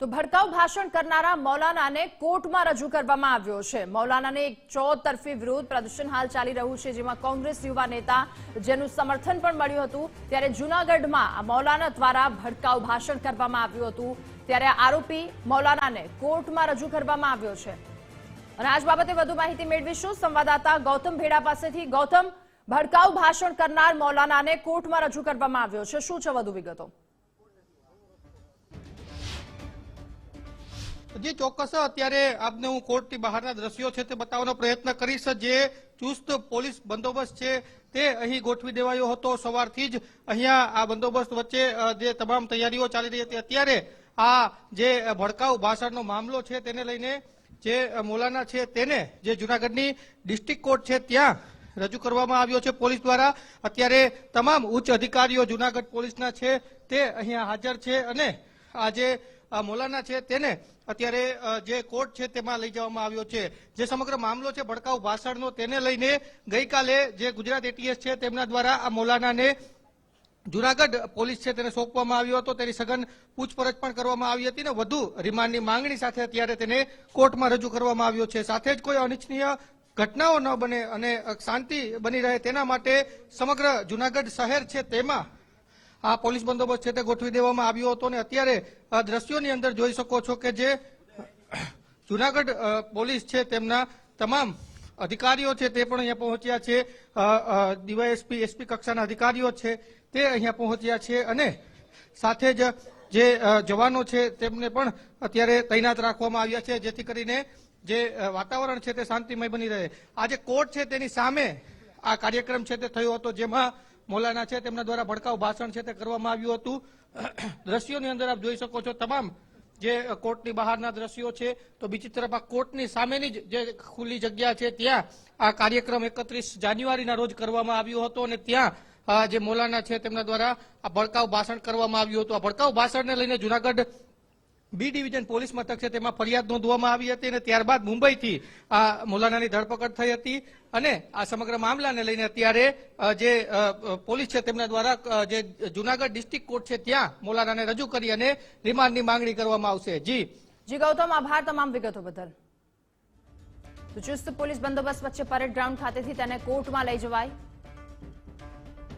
તો ભડકાઉ ભાષણ કરનારા મૌલાનાને કોર્ટમાં રજૂ કરવામાં આવ્યો છે. મૌલાનાને એક ચોતરફી વિરોધ પ્રદર્શન હાલ ચાલી રહ્યું છે, જેમાં કોંગ્રેસ યુવા નેતા જેનું સમર્થન પણ મળ્યું હતું. ત્યારે જૂનાગઢમાં આ મૌલાના દ્વારા ભડકાઉ ભાષણ કરવામાં આવ્યું હતું. ત્યારે આરોપી મૌલાનાને કોર્ટમાં રજૂ કરવામાં આવ્યો છે. અને આજ બાબતે વધુ માહિતી મેળવીશું સંવાદદાતા ગૌતમ ભેડા પાસેથી. ગૌતમ, ભડકાઉ ભાષણ કરનાર મૌલાનાને કોર્ટમાં રજૂ કરવામાં આવ્યો છે. શું છે વધુ વિગતો? જે ચોક્કસ અત્યારે આપને હું કોર્ટની બહારના દ્રશ્યો છે તે બતાવવાનો પ્રયત્ન કરીશ. જે ચુસ્ત પોલીસ બંદોબસ્ત છે તે અહીં ગોઠવી દેવાયો હતો. સવારથી જ અહીંયા આ બંદોબસ્ત વચ્ચે જે તમામ તૈયારીઓ ચાલી રહી હતી, અત્યારે આ જે ભડકાઉ ભાષણનો મામલો છે તેને લઈને જે મોલાના છે તેને જે જુનાગઢની ડિસ્ટ્રિક્ટ કોર્ટ છે ત્યાં રજૂ કરવામાં આવ્યો છે પોલીસ દ્વારા. અત્યારે તમામ ઉચ્ચ અધિકારીઓ જુનાગઢ પોલીસના છે તે અહીંયા હાજર છે અને આજે મોલાના છે તેને અત્યારે જે કોર્ટ છે તેમાં લઈ જવામાં આવ્યો છે. જે સમગ્ર મામલો છે, ભડકાઉ ભાષણનો, તેને લઈને ગઈકાલે જે ગુજરાત એટીએસ છે તેમના દ્વારા આ મોલાનાને જુનાગઢ પોલીસ છે તેને સોંપવામાં આવ્યો હતો. તેની સઘન પૂછપરછ પણ કરવામાં આવી હતી ને વધુ રિમાન્ડની માંગણી સાથે અત્યારે તેને કોર્ટમાં રજૂ કરવામાં આવ્યો છે. સાથે જ કોઈ અનિચ્છનીય ઘટનાઓ ન બને અને શાંતિ બની રહે તેના માટે સમગ્ર જુનાગઢ શહેર છે તેમાં આ પોલીસ બંદોબસ્ત છે તે ગોઠવી દેવામાં આવ્યો હતો અને અત્યારે દ્રશ્યોની અંદર જોઈ શકો છો કે જે જુનાગઢ પોલીસ છે તેમના તમામ અધિકારીઓ છે તે પણ અહીંયા પહોંચ્યા છે. ડીવાયએસપી, એસપી કક્ષાના અધિકારીઓ છે તે અહીંયા પહોંચ્યા છે અને સાથે જ જે જવાનો છે તેમને પણ અત્યારે તૈનાત રાખવામાં આવ્યા છે, જેથી કરીને જે વાતાવરણ છે તે શાંતિમય બની રહે. આજે કોર્ટ છે તેની સામે આ કાર્યક્રમ છે તે થયો હતો, જેમાં મોલાના છે, તેમના દ્વારા ભડકાઉ ભાષણ છે તે કરવામાં આવ્યું હતું. દ્રશ્યોની અંદર આપ જોઈ શકો છો તમામ જે કોર્ટની બહારના દ્રશ્યો છે, તો બીજી તરફ આ કોર્ટની સામેની જ જે ખુલ્લી જગ્યા છે, ત્યાં આ કાર્યક્રમ એકત્રીસ જાન્યુઆરીના રોજ કરવામાં આવ્યો હતો અને ત્યાં જે મોલાના છે, તેમના દ્વારા આ ભડકાઉ ભાષણ કરવામાં આવ્યું હતું. આ ભડકાઉ ભાષણને લઈને જુનાગઢ બી ડિવિઝન પોલીસ મથક છે તેમાં ફરિયાદ નોંધવામાં આવી હતી અને ત્યારબાદ મુંબઈથી આ મોલાનાની ધરપકડ થઈ હતી અને આ સમગ્ર મામલાને લઈને અત્યારે જે પોલીસ છે તેમના દ્વારા જે જુનાગઢ ડિસ્ટ્રિક્ટ કોર્ટ છે ત્યાં મોલાનાને રજૂ કરી અને રિમાન્ડની માંગણી કરવામાં આવશે. જી. જી, ગૌતમ, આભાર તમામ વિગતો બદલ. ચુસ્ત પોલીસ બંદોબસ્ત વચ્ચે પરેડ ગ્રાઉન્ડ ખાતેથી તેને કોર્ટમાં લઈ જવાય.